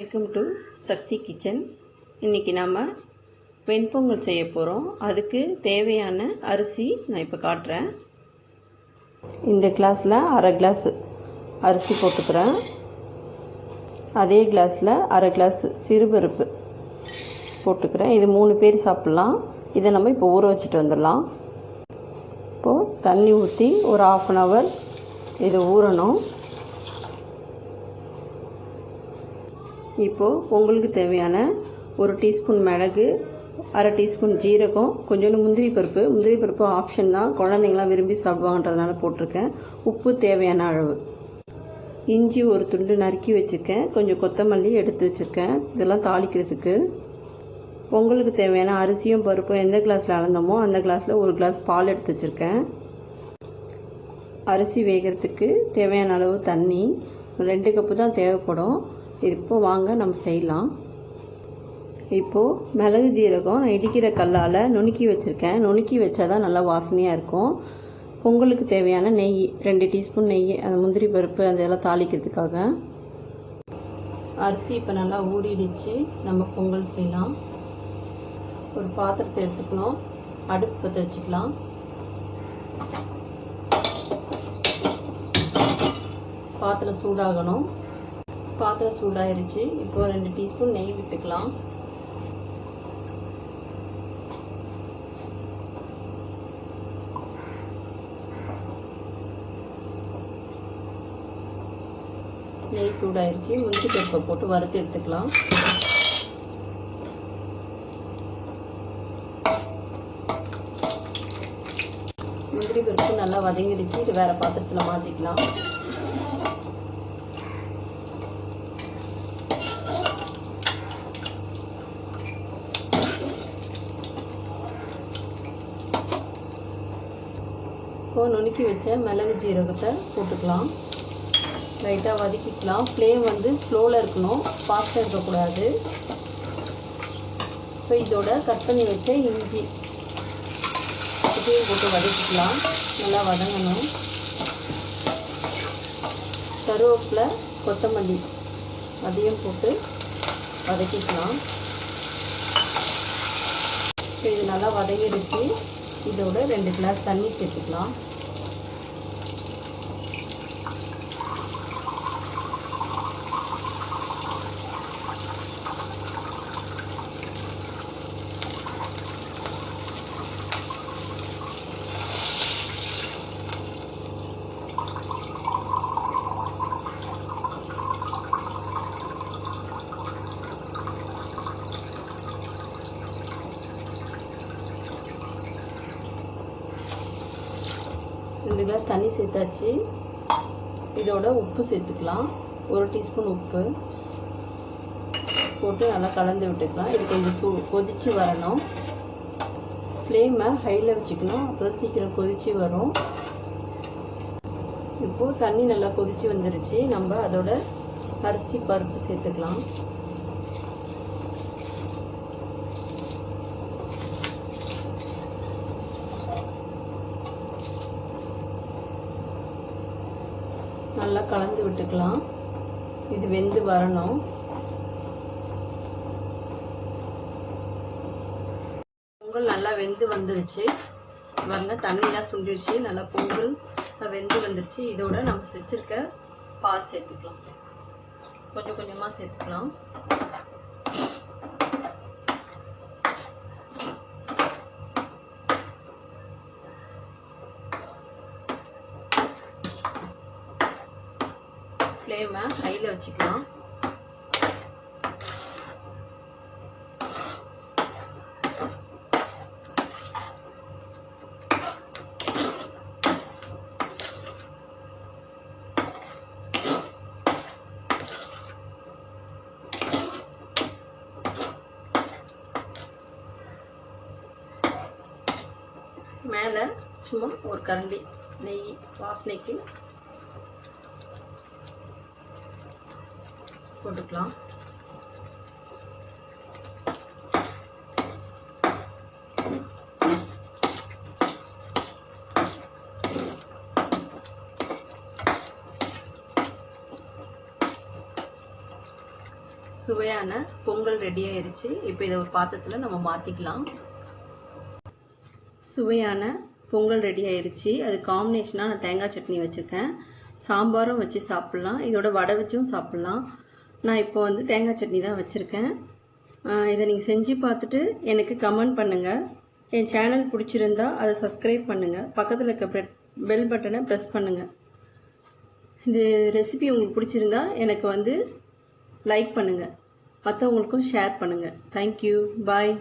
Welcome to Sakthi kitchen இன்றைக்கி நாம் வெண்பொங்கல் செய்ய போகிறோம் அதுக்கு தேவையான அரிசி நான் இப்போ காட்டுறேன். இந்த கிளாஸில் அரை கிளாஸ் அரிசி போட்டுக்கிறேன். அதே கிளாஸில் அரை கிளாஸ் சிறுபருப்பு போட்டுக்கிறேன். இது மூணு பேர் சாப்பிட்லாம். இதை நம்ம இப்போ ஊற வச்சுட்டு வந்துடலாம். இப்போது தண்ணி ஊற்றி ஒரு ஆஃப் அன் ஹவர் இதை ஊறணும். இப்போது உங்களுக்கு தேவையான ஒரு டீஸ்பூன் மிளகு அரை டீஸ்பூன் ஜீரகம் கொஞ்சோண்டு முந்திரி பருப்பு. முந்திரி பருப்பு ஆப்ஷன் தான். குழந்தைங்களாம் விரும்பி சாப்பிடுவாங்கன்றதுனால போட்டிருக்கேன். உப்பு தேவையான அளவு. இஞ்சி ஒரு துண்டு நறுக்கி வச்சுருக்கேன். கொஞ்சம் கொத்தமல்லி எடுத்து வச்சுருக்கேன். இதெல்லாம் தாளிக்கிறதுக்கு. பொங்கலுக்கு தேவையான அரிசியும் பருப்பும் எந்த கிளாஸில் அளந்தோமோ அந்த கிளாஸில் ஒரு கிளாஸ் பால் எடுத்து வச்சுருக்கேன். அரிசி வேகிறதுக்கு தேவையான அளவு தண்ணி. ரெண்டு கப்பு தான் தேவைப்படும். இப்போ வாங்க நம்ம செய்யலாம். இப்போது மிளகு ஜீரகம் நான் இடிக்கிற கல்லால் நுணுக்கி வச்சுருக்கேன். நுணுக்கி வச்சா தான் நல்லா வாசனையாக இருக்கும். பொங்கலுக்கு தேவையான நெய் ரெண்டு டீஸ்பூன் நெய் அந்த முந்திரி பருப்பு அதெல்லாம் தாளிக்கிறதுக்காக. அரிசி இப்போ நல்லா ஊறிடுச்சு. நம்ம பொங்கல் செய்யலாம். ஒரு பாத்திரத்தை எடுத்துக்கணும். அடுப்பு பற்ற வச்சுக்கலாம். பாத்திரம் சூடாகணும். பாத்திரம் சூடாயிருச்சு. இப்போ ரெண்டு டீஸ்பூன் நெய் விட்டுக்கலாம். நெய் சூடாயிருச்சு. முந்திரி பருப்பை போட்டு வறுத்து எடுத்துக்கலாம். முந்திரி பருப்பு நல்லா வதங்கிடுச்சு. இது வேற பாத்திரத்தில் மாற்றிக்கலாம் இப்போது நுணுக்கி வச்ச மிளகு ஜீரகத்தை போட்டுக்கலாம். லைட்டாக வதக்கிக்கலாம். ஃப்ளேம் வந்து ஸ்லோவில் இருக்கணும். ஃபாஸ்ட்டாக இருக்கக்கூடாது. இப்போ இதோட கட் பண்ணி வச்ச இஞ்சி இதையும் போட்டு வதக்கிக்கலாம். நல்லா வதங்கணும். கருவேப்பிலை கொத்தமல்லி அதையும் போட்டு வதக்கிக்கலாம். இப்போ இது நல்லா வதங்கிடுச்சு. இதோட ரெண்டு கிளாஸ் தண்ணி சேர்த்துக்கலாம். ரெண்டு கிளாஸ் தண்ணி சேர்த்தாச்சு. இதோட உப்பு சேர்த்துக்கலாம். ஒரு டீஸ்பூன் உப்பு போட்டு நல்லா கலந்து விட்டுக்கலாம். இது கொஞ்சம் சூ கொதித்து வரணும். ஃப்ளேமை ஹையில் வச்சுக்கணும். அப்போ சீக்கிரம் கொதித்து வரும். இப்போது தண்ணி நல்லா கொதித்து வந்துருச்சு. நம்ம அதோட அரிசி பருப்பு சேர்த்துக்கலாம். நல்லா கலந்து விட்டுக்கலாம். இது வெந்து வரணும். பொங்கல் நல்லா வெந்து வந்துருச்சு. பாருங்க தண்ணியெல்லாம் சுண்டிருச்சு. நல்லா பொங்கல் வெந்து வந்துருச்சு. இதோட நம்ம செஞ்சிருக்க பால் சேர்த்துக்கலாம். கொஞ்சம் கொஞ்சமாக சேர்த்துக்கலாம். ஃப்ளேமை ஹையில் வச்சுக்கலாம். மேலே சும்மா ஒரு கரண்டி நெய் வாசனைக்கு போட்டுக்கலாம் சுவையான பொங்கல் ரெடி ஆயிருச்சு. இப்போ இதை ஒரு பாத்திரத்தில் நம்ம மாற்றிக்கலாம் சுவையான பொங்கல் ரெடி ஆயிருச்சு. அது காம்பினேஷனாக நான் தேங்காய் சட்னி வச்சுருக்கேன். சாம்பாரும் வச்சு சாப்பிட்லாம். இதோட வடை வச்சும் சாப்பிட்லாம். நான் இப்போ வந்து தேங்காய் சட்னி தான் வச்சுருக்கேன். இதை நீங்கள் செஞ்சு பார்த்துட்டு எனக்கு கமெண்ட் பண்ணுங்கள் என் சேனல் பிடிச்சிருந்தா அதை சப்ஸ்கிரைப் பண்ணுங்கள் பக்கத்தில் இருக்க பெல் பட்டனை ப்ரெஸ் பண்ணுங்கள் இந்த ரெசிபி உங்களுக்கு பிடிச்சிருந்தா எனக்கு வந்து லைக் பண்ணுங்கள் மற்றவங்களுக்கும் ஷேர் பண்ணுங்கள் தேங்க்யூ பாய்